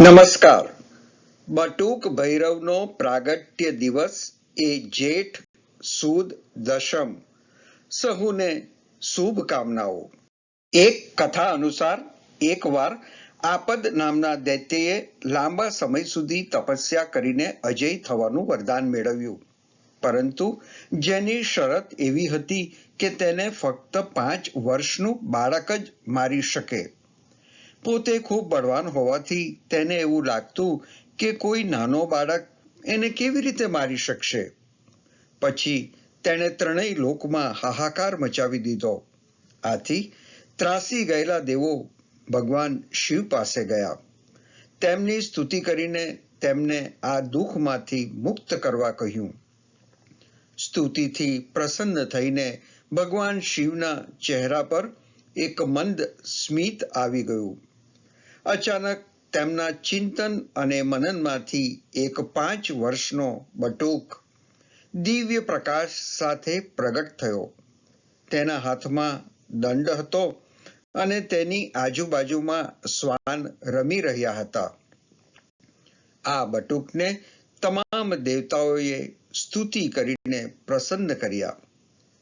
નમસ્કાર. બટુક ભૈરવનો પ્રાગટ્ય દિવસ એ જેઠ, સુદ, દશમ. સહુને શુભકામનાઓ. એક કથા અનુસાર એકવાર આપદ નામના દૈત્યએ લાંબા સમય સુધી તપસ્યા કરીને અજય થવાનું વરદાન મેળવ્યું. પરંતુ જેની શરત એવી હતી કે તેને ફક્ત પાંચ વર્ષનું બાળક જ મારી શકે. પોતે ખૂબ બળવાન હોવાથી તેને એવું લાગતું કે કોઈ નાનો બાળક એને કેવી રીતે મારી શકશે. પછી તેણે ત્રણેય લોકમાં હાહાકાર મચાવી દીધો. આથી ત્રાસી ગયેલા દેવો ભગવાન શિવ પાસે ગયા. તેમની સ્તુતિ કરીને તેમને આ દુઃખમાંથી મુક્ત કરવા કહ્યું. સ્તુતિથી પ્રસન્ન થઈને ભગવાન શિવના ચહેરા પર એક મંદ સ્મિત આવી ગયું. અચાનક તેમના ચિંતન અને મનનમાંથી એક પાંચ વર્ષનો બટુક દિવ્ય પ્રકાશ સાથે પ્રગટ થયો. તેના હાથમાં દંડ હતો અને તેની આજુબાજુમાં શ્વાન રમી રહ્યા હતા. આ બટુકને તમામ દેવતાઓએ સ્તુતિ કરીને પ્રસન્ન કર્યા.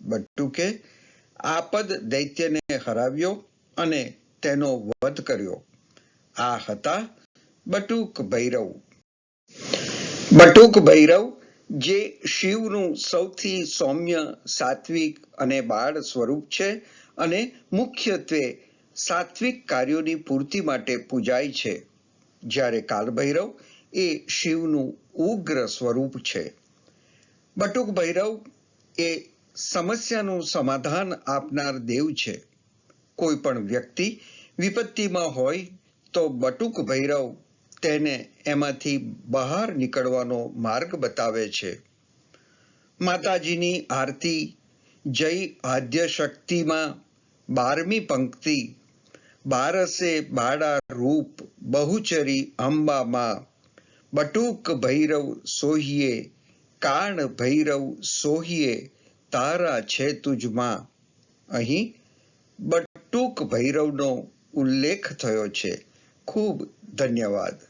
બટુકે આપદ દૈત્યને હરાવ્યો અને તેનો વધ કર્યો. આ હતા બટુક ભૈરવ. બટુક ભૈરવ, જે શિવનું સૌથી સૌમ્ય સાત્વિક અને બાળ સ્વરૂપ છે અને મુખ્યત્વે સાત્વિક કાર્યોની પૂર્તિ માટે પૂજાય છે. જ્યારે કાલભૈરવ એ શિવનું ઉગ્ર સ્વરૂપ છે. બટુક ભૈરવ એ સમસ્યાનું સમાધાન આપનાર દેવ છે. કોઈ પણ વ્યક્તિ વિપત્તિમાં હોય તો બટુક ભૈરવ તેને એમાંથી બહાર નીકળવાનો માર્ગ બતાવે છે. માતાજીની આરતી, જય આદ્ય શક્તિમાં બારમી પંક્તિ, બારસે બાળા રૂપ બહુચરી અંબામાં, બટુક ભૈરવ સોહિયે, કાણ ભૈરવ સોહિયે, તારા છે તુજમાં. અહીં બટુક ભૈરવનો ઉલ્લેખ થયો છે. ખૂબ ધન્યવાદ.